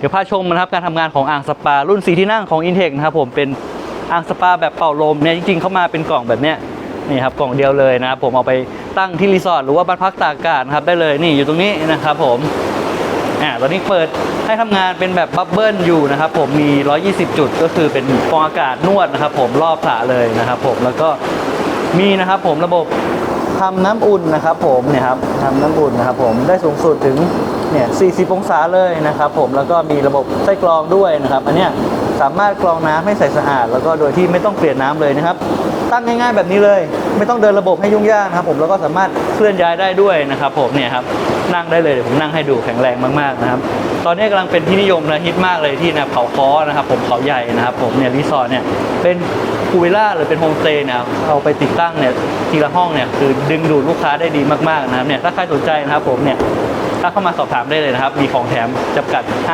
เดี๋ยวพาชมนะครับการทำงานของอ่างสปา รุ่นสีที่นั่งของ Intech นะครับผมเป็นอ่างสปาแบบเป่าลมเนี่ยจริงๆเข้ามาเป็นกล่องแบบเนี้ยนี่ครับกล่องเดียวเลยนะครับผมเอาไปตั้งที่รีสอร์ทหรือว่าบ้านพักตากอากาศนะครับได้เลยนี่อยู่ตรงนี้นะครับผมอ่าตอนนี้เปิดให้ทำงานเป็นแบบบับเบิ้ลอยู่นะครับผมมี 120 จุดก็คือเป็นฟองอากาศนวดนะครับผมรอบสระเลยนะครับผมแล้วก็มีนะครับผมระบบทำน้ำอุ่นนะครับผมเนี่ยครับทำน้ำอุ่นนะครับผมได้สูงสุดถึง เนี่ย 40 องศาเลยนะครับผม แล้วก็มีระบบไส้กรองด้วยนะครับ อันเนี้ยสามารถกรองน้ำให้ใสสะอาด แล้วก็โดยที่ไม่ต้องเปลี่ยนน้ำเลยนะครับ ตั้งง่ายๆแบบนี้เลย ไม่ต้องเดินระบบให้ยุ่งยากนะครับผม แล้วก็สามารถเคลื่อนย้ายได้ด้วยนะครับผมเนี่ยครับ นั่งได้เลยเดี๋ยวผมนั่งให้ดูแข็งแรงมากๆนะครับ ตอนนี้กำลังเป็นที่นิยมและฮิตมากเลยที่นะเขาค้อนะครับ ผมเขาใหญ่นะครับ ผมเนี่ยรีสอร์ทเนี่ยเป็นพูวิลล่าหรือเป็นโฮมสเตย์เนี่ยเอาไปติดตั้งเนี่ยทีละห้องเนี่ยคือดึงดูดลูกค้าได้ดีมากๆนะครับเนี่ยถ้าใครสนใจนะครับผมเนี่ย ถ้าเข้ามาสอบถามได้เลยนะครับ มีของแถมจำกัด5